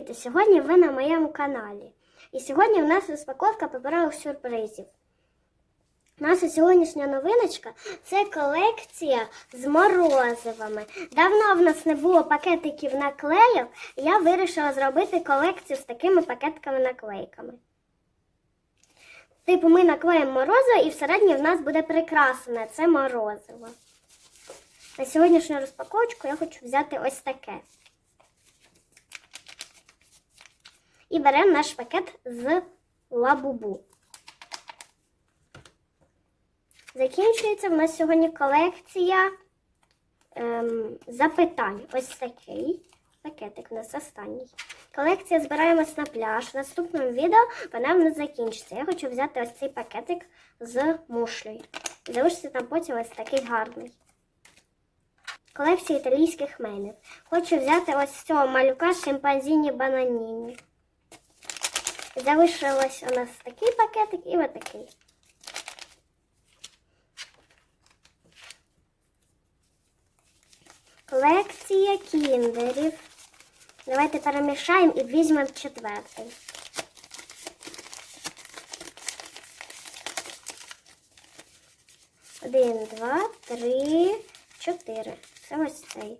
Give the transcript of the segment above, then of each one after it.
Привіт! Сьогодні ви на моєму каналі. І сьогодні у нас розпаковка паперових сюрпризів. Наша сьогоднішня новиночка це колекція з морозивами. Давно в нас не було пакетиків наклеїв, і я вирішила зробити колекцію з такими пакетками-наклейками. Типу, ми наклеїмо морозиво і всередині в нас буде прикрасене це морозиво. На сьогоднішню розпаковочку я хочу взяти ось таке. І беремо наш пакет з лабубу. Закінчується в нас сьогодні колекція ем, запитань. Ось такий пакетик у нас останній. Колекція збираємось на пляж. В наступному відео вона в нас закінчиться. Я хочу взяти ось цей пакетик з мушлею. Залишиться там потім ось такий гарний. Колекція італійських менів. Хочу взяти ось цього малюка шимпанзіні бананіні. Залишилось у нас такий пакетик і отакий. Колекція кіндерів. Давайте перемішаємо і візьмемо четвертий. Один, два, три, чотири. Це ось цей.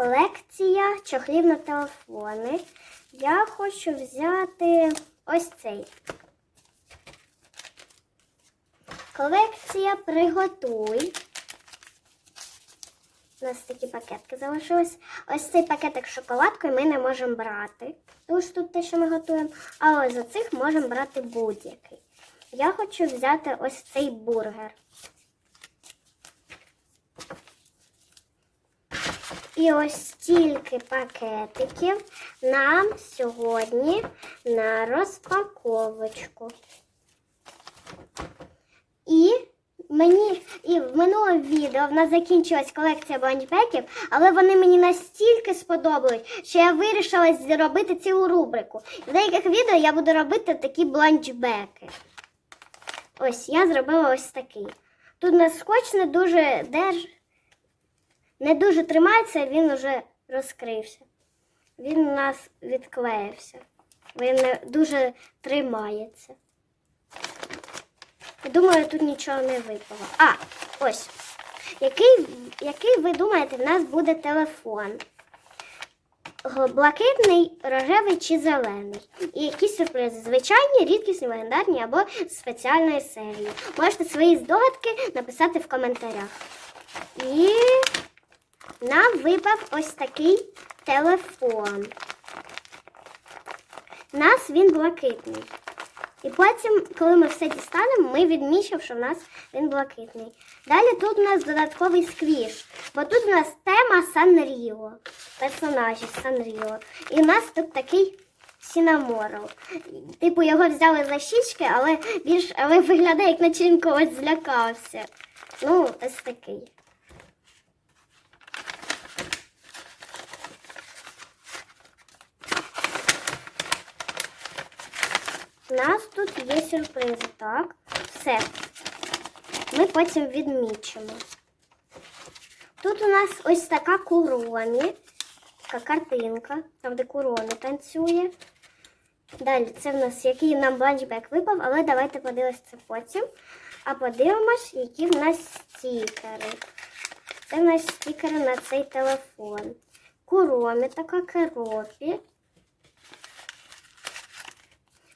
Колекція чохлів на телефони. Я хочу взяти ось цей. Колекція приготуй. У нас такі пакетки залишились. Ось цей пакетик з шоколадкою ми не можемо брати. Що тут те, що ми готуємо. А ось за цих можемо брати будь-який. Я хочу взяти ось цей бургер. І ось стільки пакетиків нам сьогодні на розпаковочку. І мені і в минулому відео в нас закінчилась колекція бланчбеків, але вони мені настільки сподобались, що я вирішила зробити цілу рубрику. В деяких відео я буду робити такі бланчбеки. Ось я зробила ось такий. Тут у нас скотч не дуже держ... не дуже тримається, він вже розкрився. Він у нас відклеївся. Він дуже тримається. Думаю, тут нічого не випало. А, ось. Який, який ви думаєте, в нас буде телефон? Блакитний, рожевий чи зелений? І які сюрпризи? Звичайні, рідкісні, легендарні або спеціальної серії. Можете свої здогадки написати в коментарях. І нам випав ось такий телефон. У нас він блакитний. І потім, коли ми все дістанемо, ми відмічимо, що в нас він блакитний. Далі тут у нас додатковий сквіш, бо тут у нас тема Санріо, персонажі Санріо. І у нас тут такий Сінаморел. Типу його взяли за щічки, але більш але виглядає, як наче він когось злякався. Ну, ось такий. У нас тут є сюрпризи, так? Все. Ми потім відмічимо. Тут у нас ось така куроні, така картинка, там де курони танцює. Далі це в нас який нам бланчбек випав, але давайте подивимось це потім. А подивимось, які в нас стікери. Це в нас стікери на цей телефон. Куромі така керопі.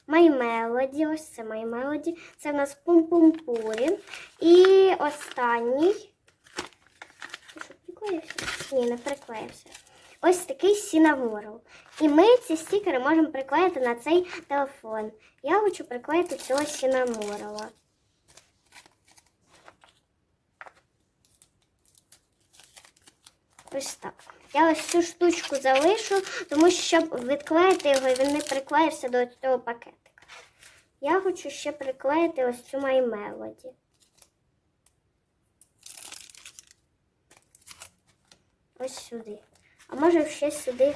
My Melody, ось це My Melody. Це в нас пум-пум-пурін. І останній. Ні, не приклеївся. Ось такий Сінаморел. І ми ці стікери можемо приклеїти на цей телефон. Я хочу приклеїти цього Сінаморела. Ось так. Я ось цю штучку залишу, тому що щоб відклеїти його, він не приклеївся до цього пакетика. Я хочу ще приклеїти ось цю My Melody. Ось сюди. А може ще сюди,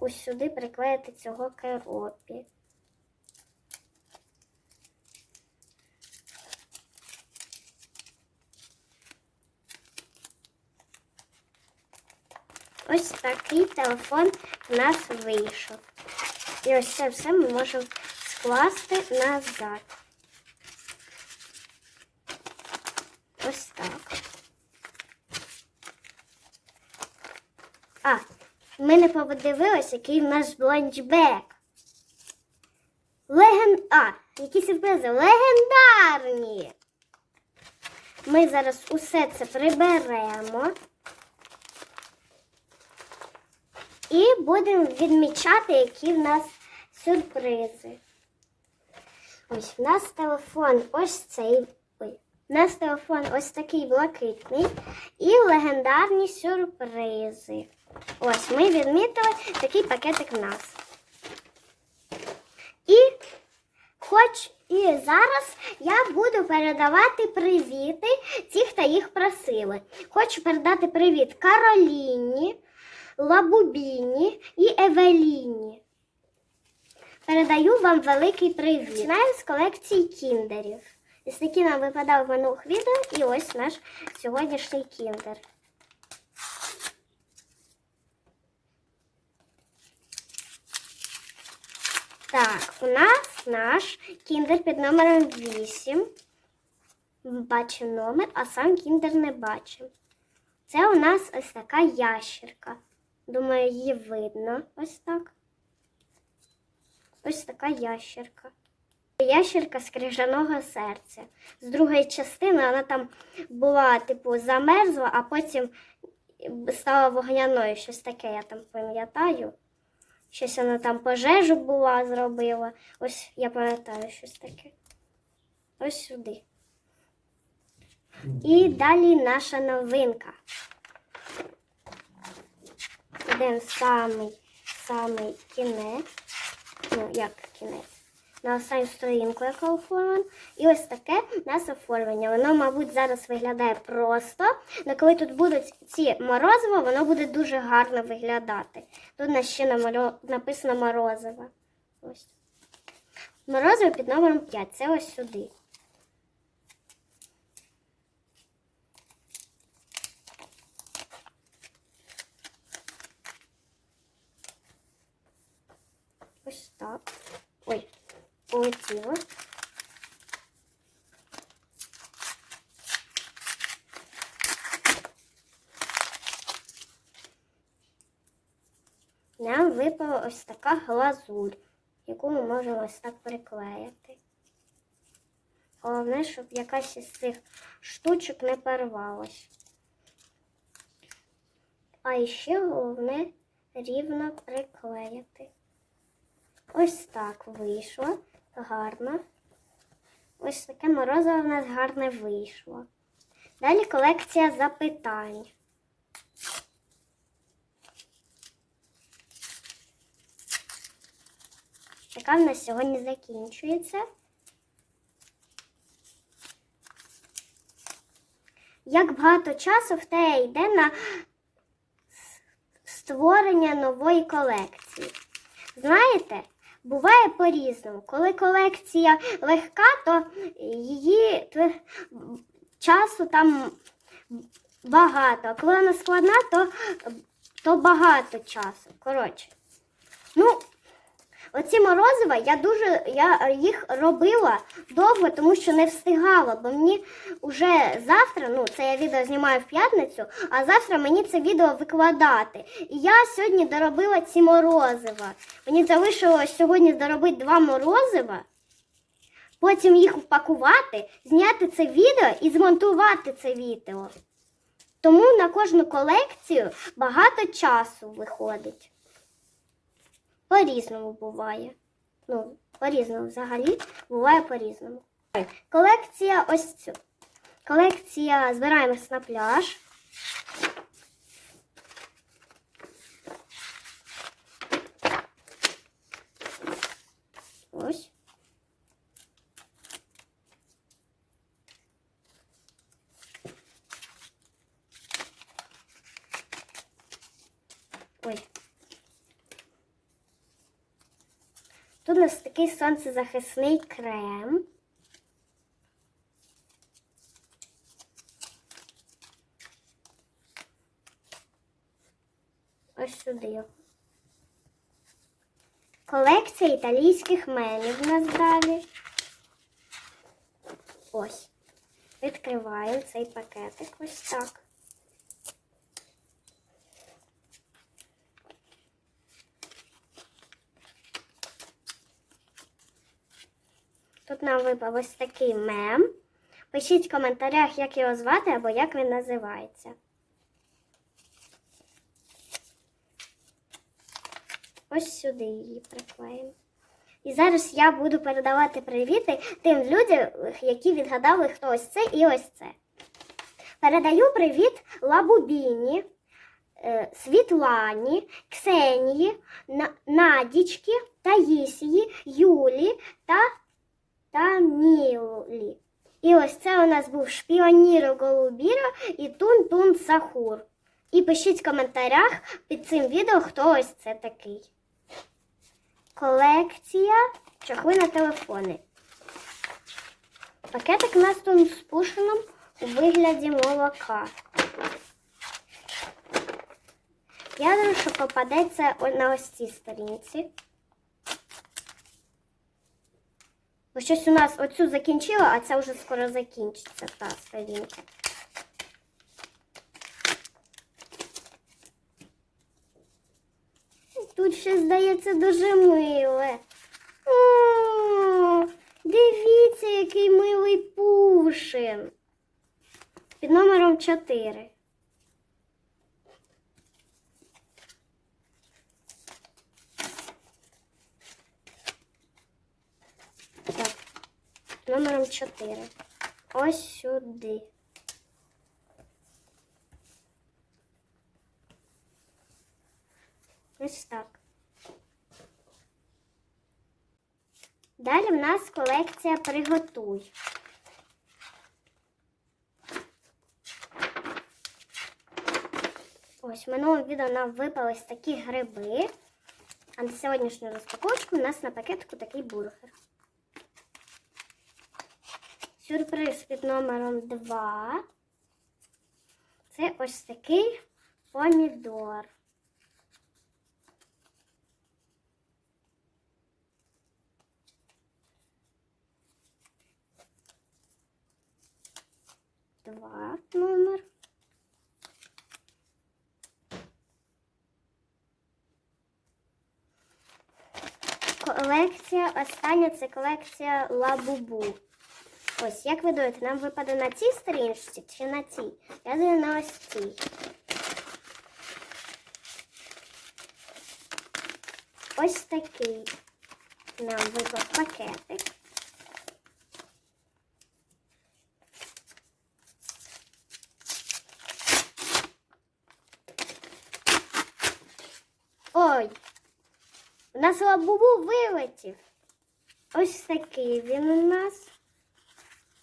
ось сюди приклеїти цього керопі. Ось такий телефон в нас вийшов. І ось це все ми можемо скласти назад. Ось так. А, ми не подивилися, який в нас ланчбек. Леген... А, які сюрпризи? Легендарні. Ми зараз усе це приберемо. І будемо відмічати, які в нас сюрпризи. Ось в нас телефон ось цей. Ой, в нас телефон ось такий блакитний і легендарні сюрпризи. Ось ми відмітили такий пакетик в нас. І хоч і зараз я буду передавати привіти ті, хто їх просили. Хочу передати привіт Кароліні, Лабубіні і Евеліні. Передаю вам великий привіт. Починаємо з колекції кіндерів. Ось такі нам випадали в минулих відео, і ось наш сьогоднішній кіндер. Так, у нас наш кіндер під номером 8. Бачив номер, а сам кіндер не бачив. Це у нас ось така ящерка. Думаю, її видно ось так. Ось така ящерка. Ящерка з крижаного серця. З другої частини вона там була, типу, замерзла, а потім стала вогняною. Щось таке, я там пам'ятаю. Щось вона там пожежу була, зробила. Ось я пам'ятаю щось таке. Ось сюди. І далі наша новинка. Йдемо в самий, самий кінець. Ну, як кінець? На останню сторінку, яка оформлена. І ось таке у нас оформлення. Воно, мабуть, зараз виглядає просто. Але коли тут будуть ці морозиво, воно буде дуже гарно виглядати. Тут у нас ще намальо... написано морозиво. Ось. Морозиво під номером 5. Це ось сюди. Ось так. Ой, полетіло. Нам випала ось така глазурь, яку ми можемо ось так приклеїти. Головне, щоб якась із цих штучок не порвалась. А ще головне рівно приклеїти. Ось так вийшло. Гарно. Ось таке морозиво в нас гарне вийшло. Далі колекція запитань. Яка в нас сьогодні закінчується. Як багато часу в те йде на створення нової колекції? Знаєте, буває по-різному. Коли колекція легка, то її часу там багато. А коли вона складна, то, то багато часу. Коротше. Ну, оці морозива я дуже я їх робила довго, тому що не встигала, бо мені вже завтра, ну це я відео знімаю в п'ятницю, а завтра мені це відео викладати. І я сьогодні доробила ці морозива. Мені залишилось сьогодні доробити два морозива, потім їх впакувати, зняти це відео і змонтувати це відео. Тому на кожну колекцію багато часу виходить. По-різному буває. Ну, по-різному взагалі буває по-різному. Колекція ось цю. Колекція збираємось на пляж. Ось. Ой. Тут у нас такий сонцезахисний крем. ось сюди. Колекція італійських менів у нас далі. Ось. Відкриваємо цей пакетик ось так. Тут нам випав ось такий мем. Пишіть в коментарях, як його звати або як він називається. Ось сюди її приклеїмо. І зараз я буду передавати привіти тим людям, які відгадали, хто ось це і ось це. Передаю привіт Лабубіні, е, Світлані, Ксенії, На- Надічки, Таїсії, Юлі та, та Мілі. І ось це у нас був шпіоніро Голубіра і Тун-Тун Сахур. І пишіть в коментарях під цим відео, хто ось це такий. Колекція чохли на телефони. Пакетик у нас тут з пушином у вигляді молока. Я думаю, що попадеться на ось цій сторінці. Бо щось у нас оцю закінчила, а ця вже скоро закінчиться та сторінка. Тут ще здається дуже миле. О, дивіться, який милий пушин. Під номером 4. Так, під номером 4. Ось сюди. Ось так. Далі в нас колекція Приготуй. Ось в минулому відео нам випались такі гриби. А на сьогоднішню розпаковочку у нас на пакетику такий бургер. Сюрприз під номером 2. Це ось такий помідор. Два номер. Колекція, остання це колекція Лабубу. Ось, як ви думаєте, нам випаде на цій сторінці чи на цій? Я думаю, на ось цій. Ось такий нам випав пакетик. Ой, у нас лабубу вилетів. Ось такий він у нас.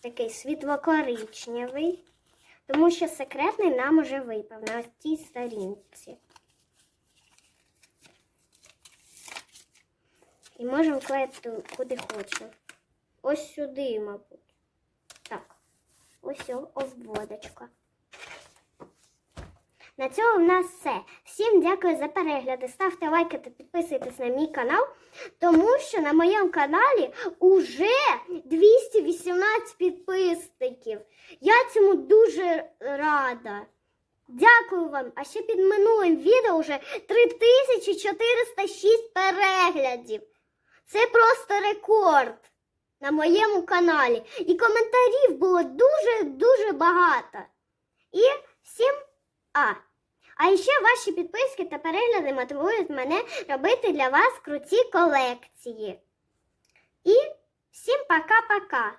Такий світло-коричневий. Тому що секретний нам уже випав на ось цій сторінці. І можемо клеїти куди хочемо. Ось сюди, мабуть. Так. Ось обводочка. На цьому в нас все. Всім дякую за перегляди. Ставте лайки та підписуйтесь на мій канал, тому що на моєму каналі уже 218 підписників. Я цьому дуже рада. Дякую вам. А ще під минулим відео вже 3406 переглядів. Це просто рекорд на моєму каналі. І коментарів було дуже-дуже багато. І всім а. А ще ваші підписки та перегляди мотивують мене робити для вас круті колекції. І всім пока-пока!